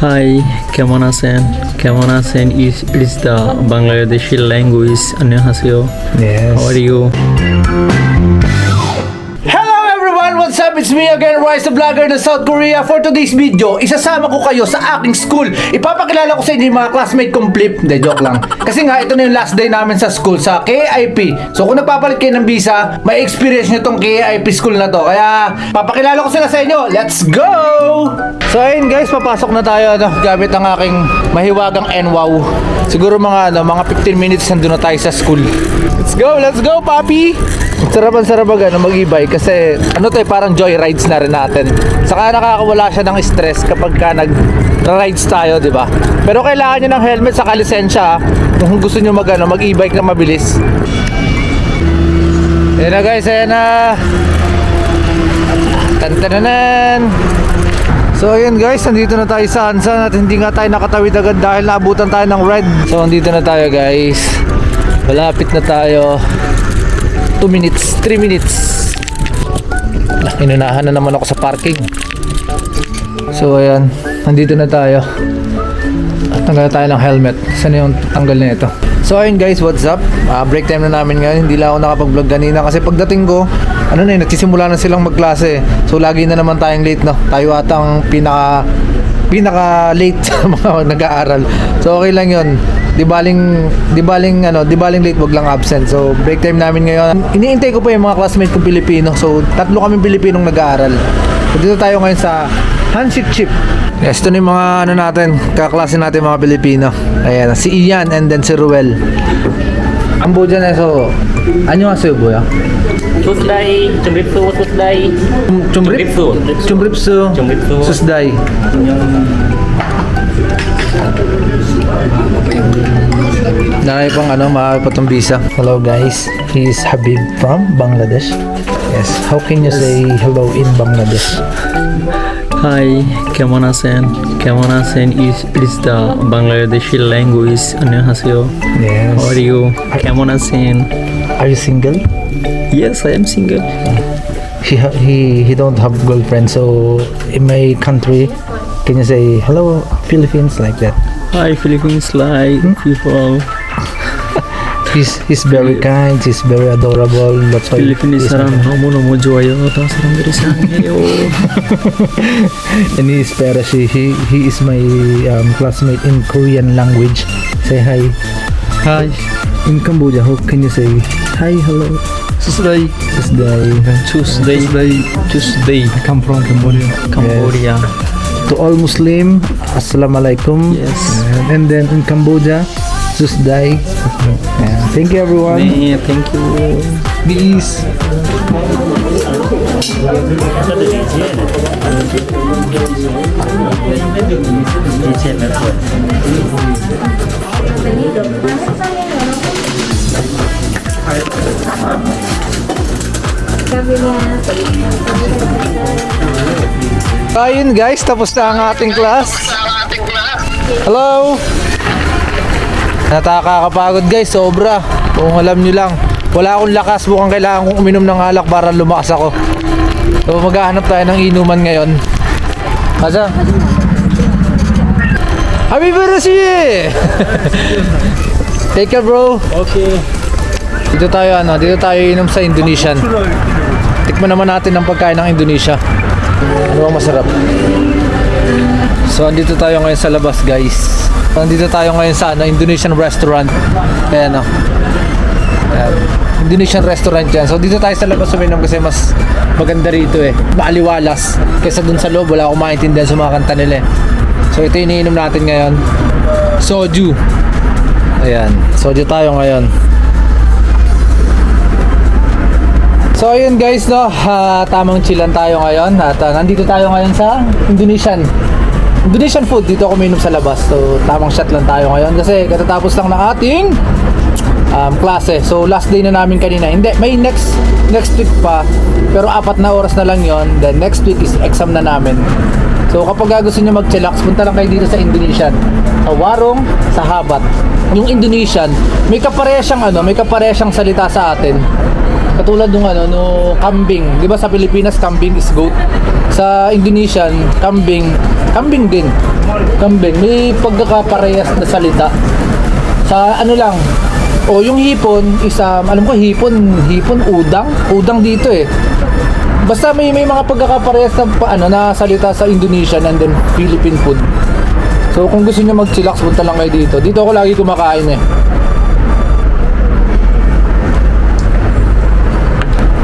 হাই কেমন আছেন? কেমন আছেন is is the Bangladeshi language আনিয়া হাসিও how you What's up? It's me again, Rise the Vlogger ng South Korea. For today's video, isasama ko kayo sa aking school. Ipapakilala ko sa inyo yung mga classmate kong flip. Hindi, joke lang. Kasi nga, ito na yung last day namin sa school, sa KIP. So kung nagpapalit kayo ng visa, may experience nyo tong KIP school na to. Kaya, papakilala ko sila sa inyo. Let's go! So ayun guys, papasok na tayo ano, gamit ang aking mahiwagang NWOW. Siguro mga ano, mga 15 minutes nandun na tayo sa school. Let's go, let's go, papi! Sarap ang sarap ano, mag-e-bike kasi ano to eh, parang joyrides na rin natin. Saka nakakawala siya ng stress kapag ka nag rides tayo, di ba? Pero kailangan nyo ng helmet sa lisensya ah, kung gusto nyo mag, ano, mag-e-bike na mabilis. Ayan na guys, ayan na. Tantananan. So ayun guys, nandito na tayo sa Ansan at hindi nga tayo nakatawid agad dahil naabutan tayo ng red. So nandito na tayo guys. Malapit na tayo. 2 minutes, 3 minutes. Ah, Inunahan na naman ako sa parking. So ayan, nandito na tayo. Tanggal na tayo ng helmet. Saan yung tanggal na ito? So ayun guys, what's up? Ah, break time na namin ngayon. Hindi lang ako nakapag-vlog kanina kasi pagdating ko, ano na yun, nagsisimula na silang magklase. So lagi na naman tayong late no. Tayo ata ang pinaka pinaka late sa mga nag-aaral. So okay lang 'yon. Di baling di baling ano, di baling late wag lang absent. So break time namin ngayon. Iniintay ko pa yung mga classmates ko Pilipino. So tatlo kami Pilipinong nag-aaral. So dito tayo ngayon sa Hanship Chip. Yes, ito na yung mga ano natin, kaklase natin mga Pilipino. Ayan, si Ian and then si Ruel. Ang boja na so, anyo nga sa'yo, boya? Susday, Chumripsu, Susday. Chumrip? Chumripsu. Chumripsu. Chumripsu. Susday. Dahil pang ano, makakapatong visa. Hello guys, he Habib from Bangladesh. Yes, how can you say hello in Bangladesh? Hi কেমন আছেন কেমন আছেন is is the Bangladeshi language অনেক Yes. How are you? কেমন আছেন Are you single? Yes, I am single. He he he don't have girlfriend. So in my country, can you say hello Philippines like that? Hi Philippines, like hmm? people. he's he's very kind. He's very adorable. That's why. Philippines saram homo no. And he's Parashi. He he is my um, classmate in Korean language. Say hi. Hi. In Cambodia, how can you say hi, hello? Tuesday This guy. Tuesday Tuesday I come from Cambodia. Cambodia To all Muslim, Assalamualaikum. Yes. And, and then in Cambodia, Susday. Yeah. Thank you everyone. Yeah, thank you Peace. Ayun guys, tapos na ang ating class. Hello! Nakakapagod guys, sobra. Kung alam nyo lang, wala akong lakas, mukhang kailangan kong uminom ng alak para lumakas ako. So maghahanap tayo ng inuman ngayon. Asa? Happy birthday! Take care bro. Okay Dito tayo ano, dito tayo inom sa Indonesian. Tikman naman natin ang pagkain ng Indonesia. Ano ang masarap? So andito tayo ngayon sa labas guys. Andito tayo ngayon sa ano, Indonesian restaurant. Ayan o. Ayan. Indonesian restaurant yan. So dito tayo sa labas uminom kasi mas maganda rito eh. Maaliwalas. Kesa dun sa loob wala akong maintindihan sa mga kanta nila eh. So ito iniinom natin ngayon. Soju. Ayan. Soju tayo ngayon. So ayun guys no, ah, tamang chillan tayo ngayon at ah, nandito tayo ngayon sa Indonesian Indonesian food dito ako uminom sa labas. So tamang shot lang tayo ngayon kasi katatapos lang ng ating um, klase. So last day na namin kanina. Hindi, may next next week pa. Pero apat na oras na lang 'yon. Then next week is exam na namin. So kapag gusto niyo mag-chillax, punta lang kayo dito sa Indonesian. Sa Warong, sa Habat. Yung Indonesian, may kapareha siyang ano, may kapareha siyang salita sa atin. Katulad nung ano, no kambing. Di ba sa Pilipinas, kambing is goat. Sa Indonesian, kambing, kambing din. Kambing. May pagkakaparehas na salita. Sa ano lang, o yung hipon is, um, alam ko hipon, hipon, udang. Udang dito eh. Basta may may mga pagkakaparehas na ano na salita sa Indonesian and then Philippine food. So kung gusto niyo mag-chillax, punta lang kayo dito. Dito ako lagi kumakain eh.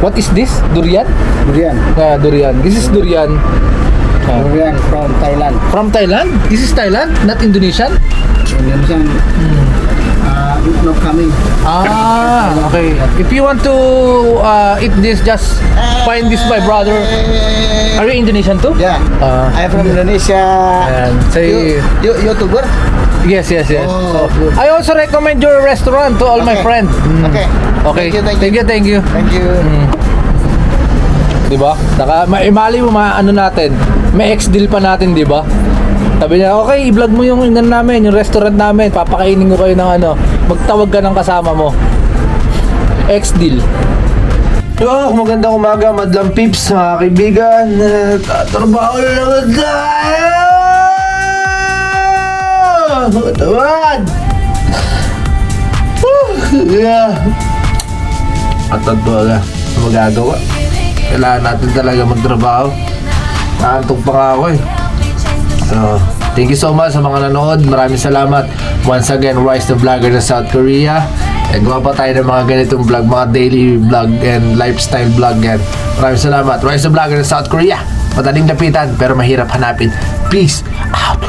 What is this? Durian? Durian. Ah, durian. This is durian. Durian from Thailand. From Thailand? This is Thailand, not Indonesian? Indonesian. Uh, not coming. Ah, okay. If you want to uh, eat this, just find this my brother. Are you Indonesian too? Yeah. Ah. I'm from Indonesia. And say- you, you YouTuber? Yes, yes, yes. Oh, So, I also recommend your restaurant to all my Okay. friends. Mm. Okay. Okay. Thank you, thank you. Thank you. Thank you. Di ba? Saka ma mali mo maano natin. May ex-deal pa natin, di ba? Sabi niya, okay, i-vlog mo yung inan namin, yung restaurant namin. Papakainin ko kayo ng ano. Magtawag ka ng kasama mo. Ex-deal. Yo, magandang umaga, Madlang Pips, mga kaibigan. Tatrabaho na naman tayo! Tawad! Yeah. At wala magagawa. Kailangan natin talaga magtrabaho. Naantok pa nga ako eh. So, thank you so much sa mga nanood. Maraming salamat. Once again, Rise the Vlogger sa South Korea. And gawa pa tayo ng mga ganitong vlog, mga daily vlog and lifestyle vlog yan. Maraming salamat. Rise the Vlogger sa South Korea. Madaling lapitan pero mahirap hanapin. Peace out.